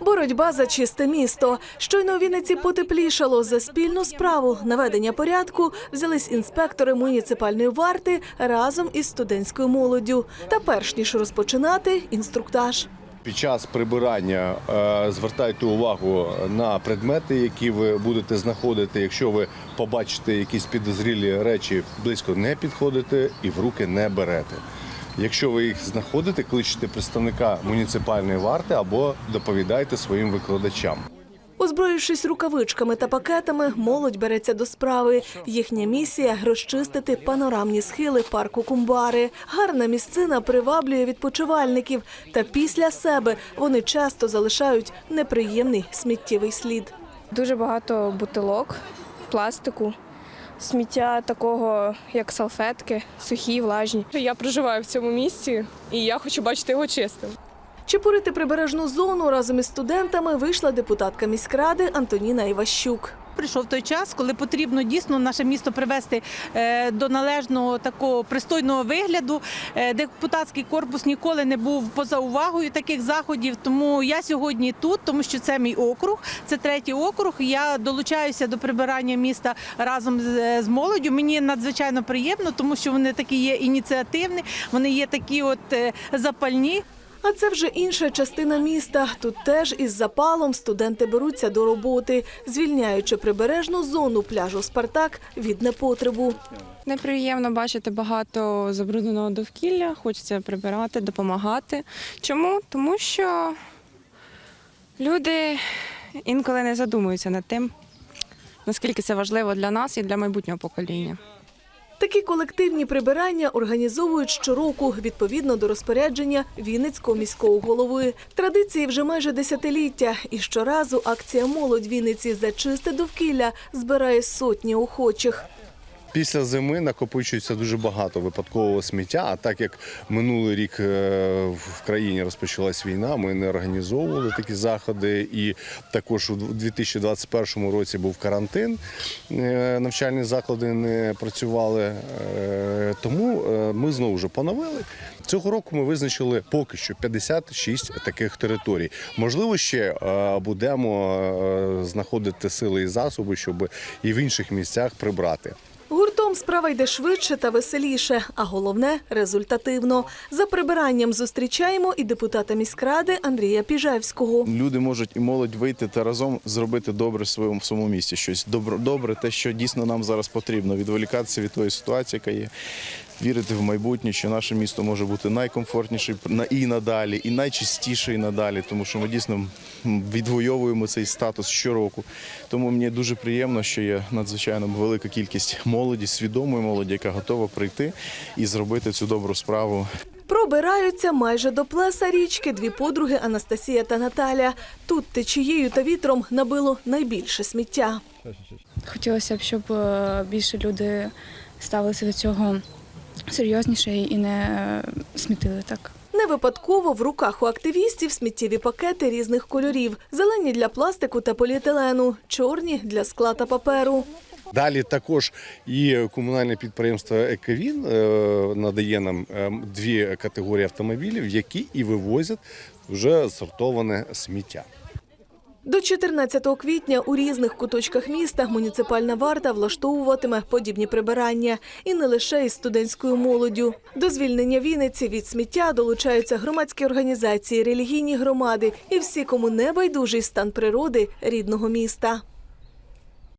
Боротьба за чисте місто. Щойно у Вінниці потеплішало за спільну справу наведення порядку взялись інспектори муніципальної варти разом із студентською молоддю. Та перш ніж розпочинати інструктаж. Під час прибирання е, звертайте увагу на предмети, які ви будете знаходити. Якщо ви побачите якісь підозрілі речі, близько не підходите і в руки не берете. Якщо ви їх знаходите, кличете представника муніципальної варти або доповідайте своїм викладачам. Озброївшись рукавичками та пакетами, молодь береться до справи. Їхня місія розчистити панорамні схили парку Кумбари. Гарна місцина приваблює відпочивальників. Та після себе вони часто залишають неприємний сміттєвий слід. Дуже багато бутилок, пластику, сміття такого, як салфетки, сухі, влажні. Я проживаю в цьому місці і я хочу бачити його чистим. Чепурити прибережну зону разом із студентами вийшла депутатка міськради Антоніна Іващук. Прийшов той час, коли потрібно дійсно наше місто привести е, до належного такого пристойного вигляду. Е, Депутатський корпус ніколи не був поза увагою таких заходів. Тому я сьогодні тут, тому що це мій округ, це третій округ. Я долучаюся до прибирання міста разом з, з молоддю. Мені надзвичайно приємно, тому що вони такі є ініціативні, вони є такі от е, запальні. А це вже інша частина міста. Тут теж із запалом студенти беруться до роботи, звільняючи прибережну зону пляжу Спартак від непотребу. Неприємно бачити багато забрудненого довкілля, хочеться прибирати, допомагати. Чому? Тому що люди інколи не задумуються над тим, наскільки це важливо для нас і для майбутнього покоління. Такі колективні прибирання організовують щороку відповідно до розпорядження Вінницького міського голови. Традиції вже майже десятиліття. І щоразу акція молодь Вінниці за чисте довкілля збирає сотні охочих. Після зими накопичується дуже багато випадкового сміття. А так як минулий рік е, в країні розпочалась війна, ми не організовували такі заходи. І також у 2021 році був карантин. е, Навчальні заклади не працювали. Е, Тому ми знову ж поновили. Цього року ми визначили поки що 56 таких територій. Можливо, ще будемо знаходити сили і засоби, щоб і в інших місцях прибрати. Справа йде швидше та веселіше, а головне результативно. За прибиранням зустрічаємо і депутата міськради Андрія Піжевського. Люди можуть і молодь вийти та разом зробити добре в своєму своєму місті. Щось добре, добре, те, що дійсно нам зараз потрібно. Відволікатися від тої ситуації, яка є. Вірити в майбутнє, що наше місто може бути найкомфортніше на- і надалі, і найчистіше і надалі, тому що ми дійсно відвоюємо цей статус щороку. Тому мені дуже приємно, що є надзвичайно велика кількість молоді, свідомої молоді, яка готова прийти і зробити цю добру справу Пробираються майже до плеса річки дві подруги Анастасія та Наталя. Тут течією та вітром набило найбільше сміття. Хотілося б, щоб е, більше люди ставилися до цього серйозніше і не е, смітили так. Не випадково в руках у активістів сміттєві пакети різних кольорів: зелені для пластику та поліетилену, чорні для скла та паперу. Далі також і комунальне підприємство Ековін е, надає нам е, дві категорії автомобілів, які і вивозять вже сортоване сміття. До 14 квітня у різних куточках міста муніципальна варта влаштовуватиме подібні прибирання і не лише із студентською молоддю. До звільнення Вінниці від сміття долучаються громадські організації, релігійні громади і всі, кому не байдужий стан природи рідного міста.